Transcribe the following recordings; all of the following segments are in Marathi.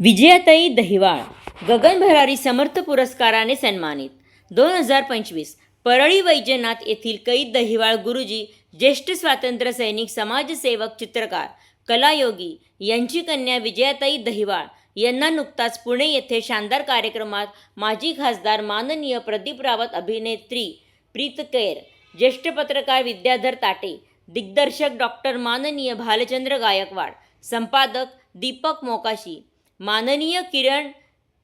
विजयाताई दहिवाळ गगन भरारी समर्थ पुरस्काराने सन्मानित. दोन हजार पंचवीस परळी वैजनाथ येथील कै दहिवाळ गुरुजी ज्येष्ठ स्वातंत्र्य सैनिक समाजसेवक चित्रकार कलायोगी यांची कन्या विजयाताई दहिवाळ यांना नुकताच पुणे येथे शानदार कार्यक्रमात माजी खासदार माननीय प्रदीप रावत अभिनेत्री प्रीत केर ज्येष्ठ पत्रकार विद्याधर ताटे दिग्दर्शक डॉक्टर माननीय भालचंद्र गायकवाड संपादक दीपक मोकाशी माननीय किरण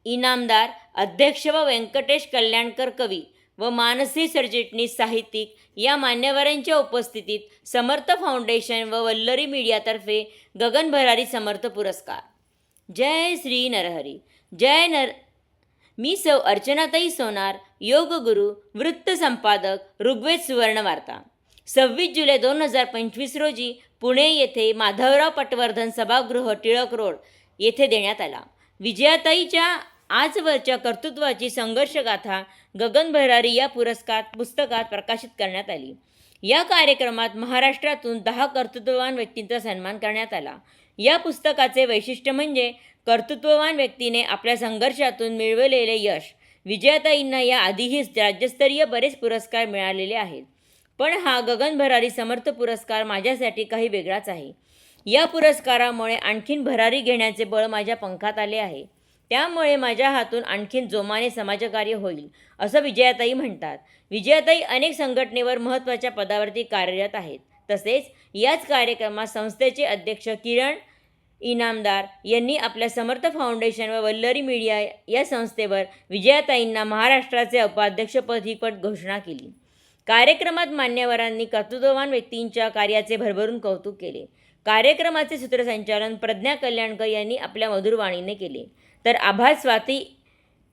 इनामदार अध्यक्ष व व्यंकटेश कल्याणकर कवी व मानसी सरचिटणीस साहित्यिक या मान्यवरांच्या उपस्थितीत समर्थ फाउंडेशन व वल्लरी मीडियातर्फे गगन भरारी समर्थ पुरस्कार. जय श्री नरहरी. जय नर मी सौ अर्चनाताई सोनार योगगुरू वृत्त संपादक ऋग्वेद सुवर्ण वार्ता. सव्वीस जुलै दोन हजार पंचवीस रोजी पुणे येथे माधवराव पटवर्धन सभागृह टिळक रोड येथे देण्यात आला. विजयाताईच्या आजवरच्या कर्तृत्वाची संघर्षगाथा गगन भरारी या पुरस्कार पुस्तकात प्रकाशित करण्यात आली. या कार्यक्रमात महाराष्ट्रातून दहा कर्तृत्ववान व्यक्तींचा सन्मान करण्यात आला. या पुस्तकाचे वैशिष्ट्य म्हणजे कर्तृत्ववान व्यक्तीने आपल्या संघर्षातून मिळवलेले यश. विजयाताईंना या आधीही राज्यस्तरीय बरेच पुरस्कार मिळालेले आहेत. पण हा गगन भरारी समर्थ पुरस्कार माझ्यासाठी काही वेगळाच आहे. या पुरस्कारामुळे आणखीन भरारी घेण्याचे बळ माझ्या पंखात आले आहे. त्यामुळे माझ्या हातून आणखीन जोमाने समाजकार्य होईल असं विजयाताई म्हणतात. विजयाताई अनेक संघटनेवर महत्त्वाच्या पदावरती कार्यरत आहेत. तसेच याच कार्यक्रमात संस्थेचे अध्यक्ष किरण इनामदार यांनी आपल्या समर्थ फाउंडेशन व वल्लरी मीडिया या संस्थेवर विजयाताईंना महाराष्ट्राचे उपाध्यक्षपद ही पद घोषणा केली. कार्यक्रमात मान्यवरांनी कर्तृत्ववान व्यक्तींच्या कार्याचे भरभरून कौतुक केले. कार्यक्रमाचे सूत्रसंचालन प्रज्ञा कल्याणकर यांनी आपल्या मधुरवाणीने केले. तर आभार स्वाती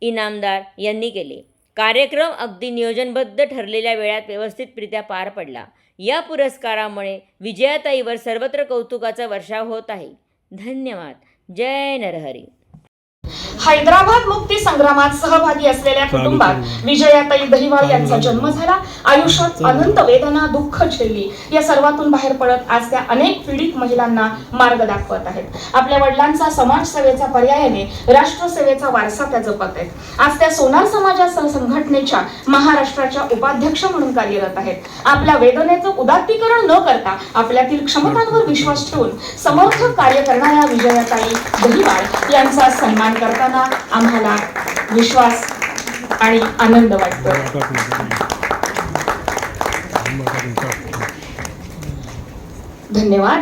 इनामदार यांनी केले. कार्यक्रम अगदी नियोजनबद्ध ठरलेल्या वेळात व्यवस्थितरित्या पार पडला. या पुरस्कारामुळे विजयाताईवर सर्वत्र कौतुकाचा वर्षाव होत आहे. धन्यवाद. जय नरहरी. हैदराबाद मुक्ती संग्रामात सहभागी असलेल्या कुटुंबात विजयाताई दहिवाळ यांचा जन्म झाला. आयुष्यात अनंत वेदना दुःख झेलली. या सर्वातून बाहेर पडत आज त्या अनेक पीडित महिलांना मार्ग दाखवत आहेत. आपल्या वडिलांचा समाजसेवेचा पर्यायाने राष्ट्रसेवेचा वारसा त्या जपत आहेत. आज त्या सोनार समाजा संघटनेच्या महाराष्ट्राच्या उपाध्यक्ष म्हणून कार्यरत आहेत. आपल्या वेदनेचं उदात्तीकरण न करता आपल्यातील क्षमतांवर विश्वास ठेवून समर्थक कार्य करणाऱ्या विजयाताई दहिवाळ यांचा सन्मान करताना आम्हाला विश्वास आणि आनंद वाटतो धन्यवाद.